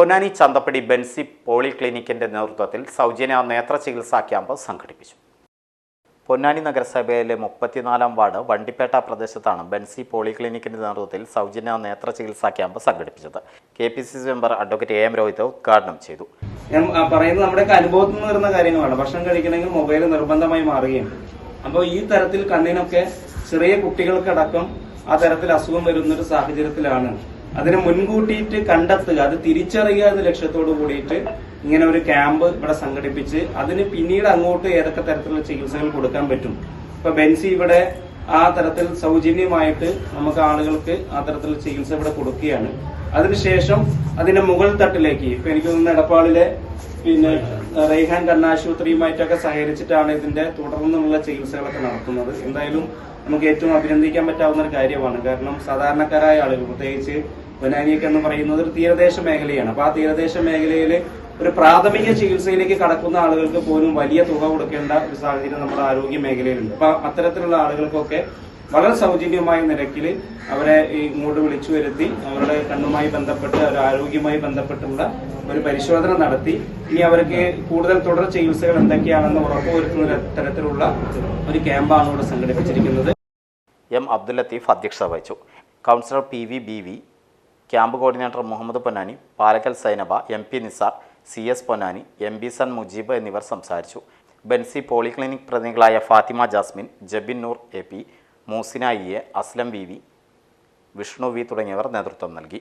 Ponnani Chanthappadi Benzy poly ക്ലിനിക്കിന്റെ നേതൃത്വത്തിൽ സൗജന്യ നേത്ര ചികിത്സാ ക്യാമ്പ് സംഘടിപ്പിച്ചു. പൊന്നാനി നഗരസഭയിലെ മുപ്പത്തിനാലാം വാർഡ് വണ്ടിപ്പേട്ട പ്രദേശത്താണ് ബെൻസി പോളിക്ലിനിക്കിന്റെ നേതൃത്വത്തിൽ സൗജന്യ നേത്ര ചികിത്സാ ക്യാമ്പ് സംഘടിപ്പിച്ചത്. K P C C member advocate A M Rohit ഉദ്ഘാടനം ചെയ്തു. പറയുന്നത് നമ്മുടെ അനുഭവത്തിൽ നിന്ന് വരുന്ന കാര്യങ്ങളാണ്. ഭക്ഷണം കഴിക്കണമെങ്കിൽ മൊബൈൽ നിർബന്ധമായി മാറുകയുണ്ട്. അപ്പോൾ ഈ തരത്തിൽ കണ്ണിനൊക്കെ ചെറിയ കുട്ടികൾക്കടക്കം ആ തരത്തിൽ അസുഖം വരുന്ന ഒരു സാഹചര്യത്തിലാണ് അതിനെ മുൻകൂട്ടിയിട്ട് കണ്ടെത്തുക. അത് തിരിച്ചറിയുക എന്ന ലക്ഷ്യത്തോട് കൂടിയിട്ട് ഇങ്ങനെ ഒരു ക്യാമ്പ് ഇവിടെ സംഘടിപ്പിച്ച് അതിന് പിന്നീട് അങ്ങോട്ട് ഏതൊക്കെ തരത്തിലുള്ള ചികിത്സകൾ കൊടുക്കാൻ പറ്റും. ഇപ്പൊ ബെൻസി ഇവിടെ ആ തരത്തിൽ സൗജന്യമായിട്ട് നമുക്ക് ആളുകൾക്ക് ആ തരത്തിലുള്ള ചികിത്സ ഇവിടെ കൊടുക്കുകയാണ്. അതിനുശേഷം അതിന്റെ മുകൾ തട്ടിലേക്ക് ഇപ്പൊ എനിക്ക് തോന്നുന്നു എടപ്പാളിലെ പിന്നെ റൈഹാൻ കണ്ണാശുപത്രിയുമായിട്ടൊക്കെ സഹകരിച്ചിട്ടാണ് ഇതിന്റെ തുടർന്നുള്ള ചികിത്സകളൊക്കെ നടത്തുന്നത്. എന്തായാലും നമുക്ക് ഏറ്റവും അഭിനന്ദിക്കാൻ പറ്റാവുന്ന ഒരു കാര്യമാണ്. കാരണം സാധാരണക്കാരായ ആളുകൾ പ്രത്യേകിച്ച് പൊനാനിയൊക്കെ എന്ന് പറയുന്നത് ഒരു തീരദേശ മേഖലയാണ്. അപ്പൊ ആ തീരദേശ മേഖലയിൽ ഒരു പ്രാഥമിക ചികിത്സയിലേക്ക് കടക്കുന്ന ആളുകൾക്ക് പോലും വലിയ തുക കൊടുക്കേണ്ട ഒരു സാഹചര്യം നമ്മുടെ ആരോഗ്യ മേഖലയിലുണ്ട്. അപ്പൊ അത്തരത്തിലുള്ള ആളുകൾക്കൊക്കെ വളരെ സൗജന്യമായ നിരക്കിൽ അവരെ ഇങ്ങോട്ട് വിളിച്ചു വരുത്തി അവരുടെ കണ്ണുമായി ബന്ധപ്പെട്ട് അവരുടെ ആരോഗ്യമായി ബന്ധപ്പെട്ടുള്ള ഒരു പരിശോധന നടത്തി. ഇനി അവർക്ക് കൂടുതൽ തുടർ ചികിത്സകൾ എന്തൊക്കെയാണെന്ന് ഉറപ്പുവരുത്തുന്ന തരത്തിലുള്ള ഒരു ക്യാമ്പാണ് ഇവിടെ സംഘടിപ്പിച്ചിരിക്കുന്നത്. എം അബ്ദുൽ ലത്തീഫ് അധ്യക്ഷത വഹിച്ചു. Councillor P V B V camp coordinator Muhammad Ponnani Palakkal Zainaba M P Nisar C S Ponnani M B sun Mujeeb എന്നിവർ സംസാരിച്ചു. Benzy polyclinic പ്രതിനിധികളായ Fathima Jasmin Jabin Noor A P Moosina E A Aslam V V Vishnu V തുടങ്ങിയവർ നേതൃത്വം നൽകി.